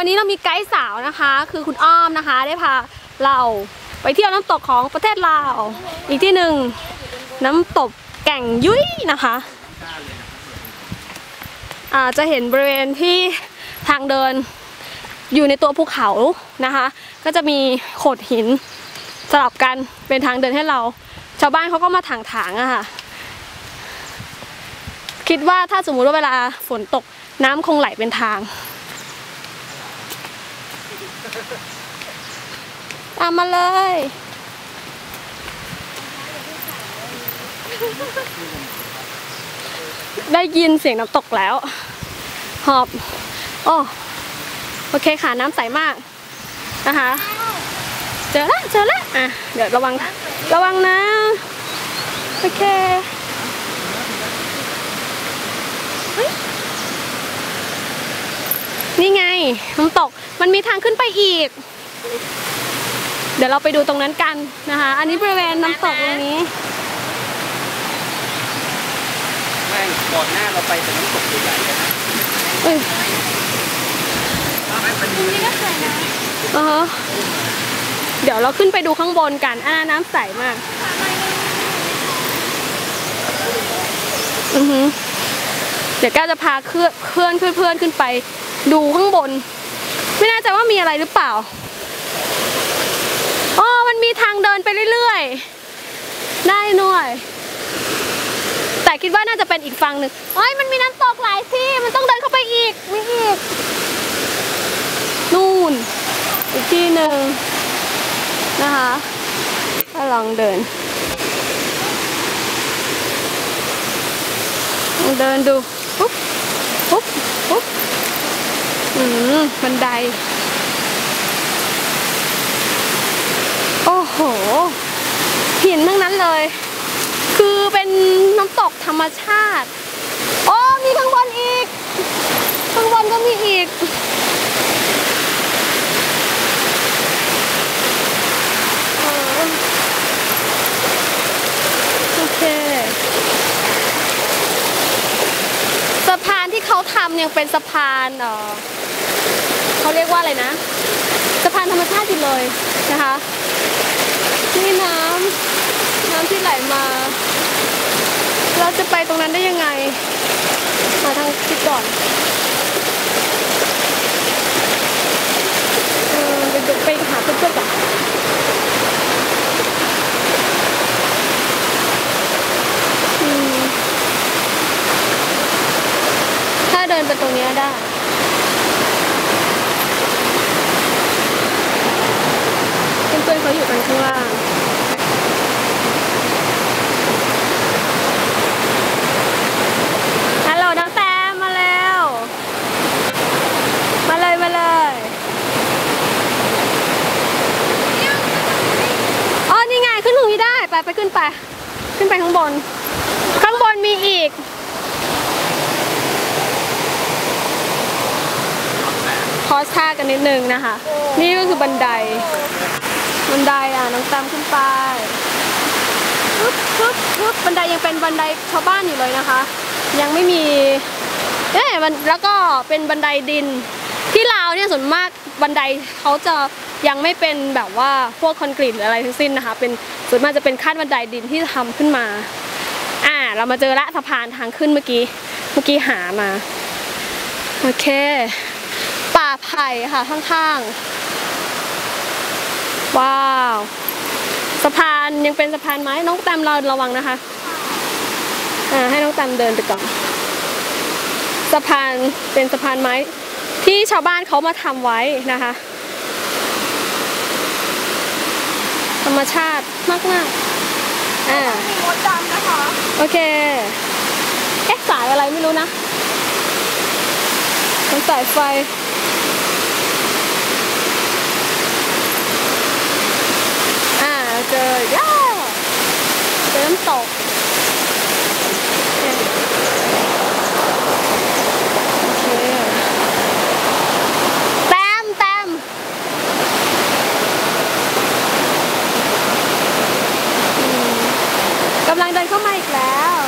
วันนี้เรามีไกด์สาวนะคะ คือคุณอ้อมนะคะ ได้พาเราไปเที่ยวน้ำตกของประเทศลาว อีกที่หนึ่งน้ำตกแก่งยุ้ยนะคะอาจะเห็นบริเวณที่ทางเดินอยู่ในตัวภูเขานะคะ ก็จะมีโขดหินสลับกันเป็นทางเดินให้เรา ชาวบ้านเขาก็มาถางถางๆอะค่ะ คิดว่าถ้าสมมุติว่าเวลาฝนตกน้ำคงไหลเป็นทาง ตามมาเลยได้ยินเสียงน้ำตกแล้ว หอบโอ้โอเคค่ะ น้ำใสมากนะคะ เจอละเจอละอะ เดี๋ยวระวัง ระวังนะ โอเคเฮ้ยนี่ไงน้ำตก มันมีทางขึ้นไปอีก เดี๋ยวเราไปดูตรงนั้นกันนะคะ อันนี้บริเวณน้ำตกตรงนี้ไม่ก่อนหน้าเราไปเป็นน้ำตกใหญ่ๆเลยนะเอ้ยไม่เป็นมืออือฮะเดี๋ยวเราขึ้นไปดูข้างบนกันอ่าน้ำใสมาก อือฮึเดี๋ยวก้าวจะพาเคลื่อนเคลื่อนเพื่อนๆขึ้นไปดูข้างบน ไม่แน่ใจว่ามีอะไรหรือเปล่าอ๋อมันมีทางเดินไปเรื่อยๆ ได้หน่อย แต่คิดว่าน่าจะเป็นอีกฝั่งหนึ่งเอ้ยมันมีน้ำตกหลายที่มันต้องเดินเข้าไปอีกมีอีกนู่น อีกที่หนึ่งนะคะก็ลองเดินลองเดินดูปุ๊บปุ๊บปุ๊บ อืมบันได โอ้โห หินทั้งนั้นเลย คือเป็นน้ำตกธรรมชาติ โอ้ มีข้างบนอีก ข้างบนก็มีอีก เออโอเค สะพาน ที่เขายังเป็นสะพานเออเขาเรียกว่าอะไรนะ สะพานธรรมชาติอยู่เลยนะคะนี่น้ำน้ำที่ไหลมา เราจะไปตรงนั้นได้ยังไง มาทางทิศก่อนเออไปดูไปหาเพื่อนๆก่อนอืมถ้าเดินไปตรงเนี้ยได้ เพื่อนๆเขาอยู่กันข้างล่าง ฮัลโหลน้องแตมมาแล้ว มาเลยมาเลยอ๋อนี่ไงขึ้นตรงนี้ได้ ไปไปขึ้ นไป ขึ้นไปข้างบน ข้างบนมีอีก คอสท่ากันนิดนึงนะคะ นี่ก็คือบันได บันไดอะน้องตามขึ้นไปปึ๊บปึ๊บปึ๊บบันไดยังเป็นบันไดชาวบ้านอยู่เลยนะคะ ยังไม่มีเอ๊ะมันแล้วก็เป็นบันไดดิน ที่ลาวเนี่ยส่วนมากบันไดเขาจะยังไม่เป็นแบบว่าพวกคอนกรีตหรืออะไรทั้งสิ้นนะคะ เป็นส่วนมากจะเป็นขั้นบันไดดินที่ทำขึ้นมา อ่า เรามาเจอละสะพานทางขึ้นเมื่อกี้ เมื่อกี้หามา โอเค ป่าไผ่ค่ะข้างๆ ว้าว สะพานยังเป็นสะพานไม้น้องแตมเราระวังนะคะ อ่าให้น้องแตมเดินไปก่อน สะพานเป็นสะพานไม้ ที่ชาวบ้านเขามาทำไว้นะคะ ธรรมชาติมากๆอ่ามีมดดำนะคะ โอเคเอ๊ะสายอะไรไม่รู้นะมันสายไฟอ่าเราเจอย่าเจอน้ำตกเนี่ยโอเคแต้มแต้มอืมกำลังเดินเข้ามาอีกแล้ว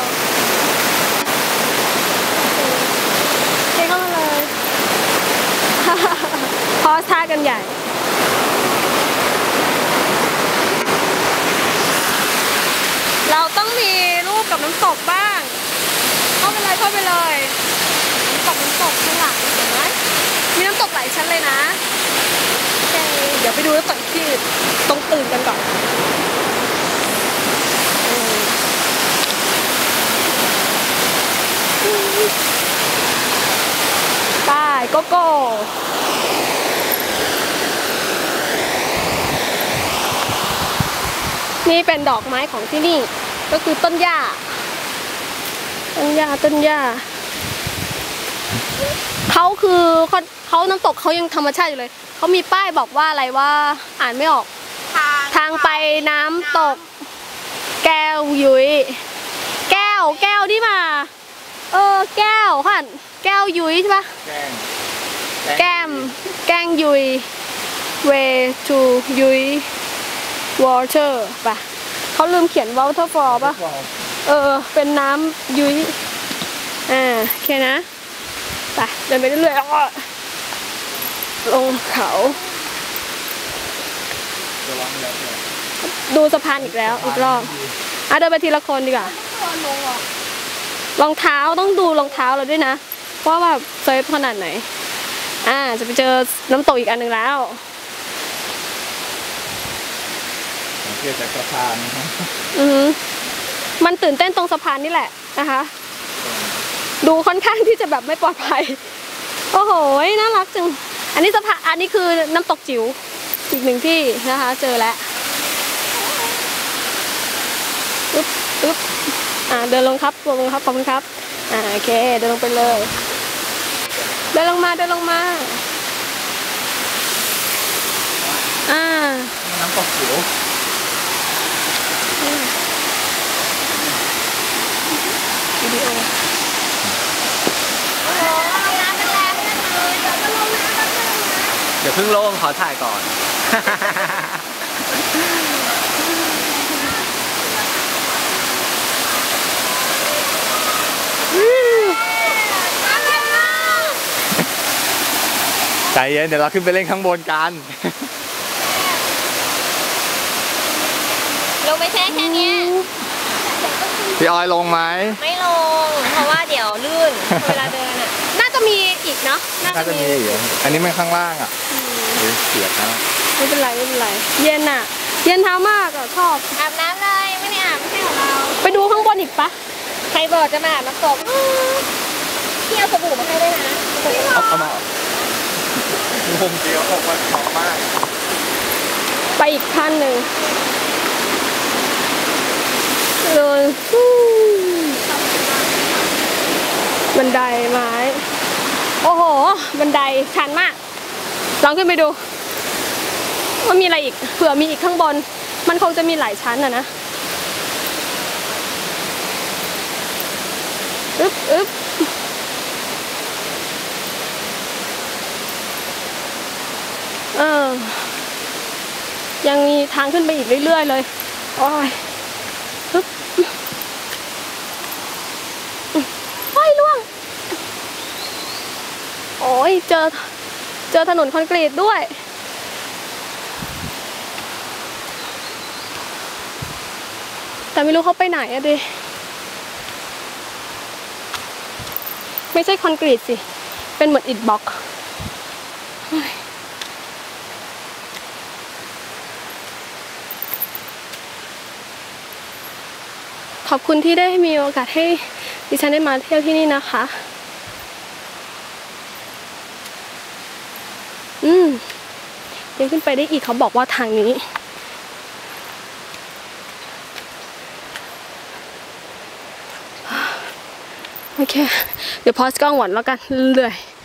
โอเคเข้ามาเลย สท่ากันใหญ่ เราต้องมีรูปกับน้ำตกบ้าง เข้าไปเลยเข้าไปเลยน้ำตกน้ำตกข้างหลังเห็นไหมมี น้ำตกหลายชั้นเลยนะโอเคเดี๋ยวไปดูน้ำตกอีกที่ตรงตื่นกันก่อนอืมไปโกโก้นี่เป็นดอกไม้ของที่นี่ ก็คือต้นหญ้า ต้นหญ้าต้นหญ้า เขาคือเขาเขาน้ำตกเขายังธรรมชาติอยู่เลย เขามีป้ายบอกว่าอะไรว่าอ่านไม่ออก ทางไปน้ำตก แก้วยุ้ยแก้วแก้วที่มา เออ แก้วค่ะแก้วยุ้ยใช่ปะแกล้งแก้มแกล้งยุย way to ยุย water ป่ะเขาลืมเขียน waterfall ป่ะ เออ เป็นน้ำยุยอ่าโอเคนะ ไปเดินไปเรื่อยๆอ้อลงเขาจะร้องแล้วเนี่ยดูสะพานอีกแล้วอีกรอบอะเดินไปทีละคนดีกว่ารองเท้าต้องดูรองเท้าเราด้วยนะว่าแบบเซฟขนาดไหน อ่า จะไปเจอน้ำตกอีกอันหนึ่งแล้วผมเชื่อจากสะพานนะครับอือหือมันตื่นเต้นตรงสะพานนี่แหละนะคะ ดูค่อนข้างที่จะแบบไม่ปลอดภัย โอ้โห น่ารักจัง อันนี้สะพานอันนี้คือน้ำตกจิ๋วอีกหนึ่งที่นะคะ เจอแล้วอึ๊บอึ๊บอ่าเดินลงครับลงครับขอบคุณครับ อ่าโอเค เดินลงไปเลย เดินลงมาเดินลงมา อ่าน้ำตกจิ๋วดีโอ เดี๋ยวเพิ่งลงขอถ่ายก่อน ใจเย็นเดี๋ยวเราขึ้นไปเล่นข้างบนกัน ลงไปแค่แค่เนี้ยพี่ออยลงไหม ไม่ลง เพราะว่าเดี๋ยวลื่นเวลาเดินอะน่า จะมีอีกเนาะน่าจะมีอยู่อันนี้มันข้างล่างอะเฮ้ยเสียดนะไม่เป็นไรไม่เป็นไรเย็นอะ เย็นเท้ามากอะชอบอาบน้ำเลยไม่ได้อาบไม่ใช่ของเรา ไปดูข้างบนอีกปะใครบอกจะมาอาบน้ำตกพี่เอาสบู่มาให้ด้วยนะเอาเอามาลมเดียวออกมาชอบมาก ไปอีกขั้นหนึ่งเดินฟู่บันไดไม้โอ้โห บันไดชันมาก ลองขึ้นไปดูว่ามีอะไรอีกเผื่อมีอีกข้างบน มันคงจะมีหลายชั้นอะนะอึ๊บอึ๊บเออยังมีทางขึ้นไปอีกเรื่อยๆเลย โอ้ยปึ๊บโอ้ยล่วง โอเจอเจอถนนคอนกรีตด้วย แต่ไม่รู้เขาไปไหนอะดิ ไม่ใช่คอนกรีตสิ เป็นเหมือนอิฐบล็อกขอบคุณที่ได้มีโอกาสให้ดิฉันได้มาเที่ยวที่นี่นะคะ อืมยังขึ้นไปได้อีกเขาบอกว่าทางนี้ โอเค เดี๋ยวพอสกล้องหวนแล้วกันเรื่อยๆ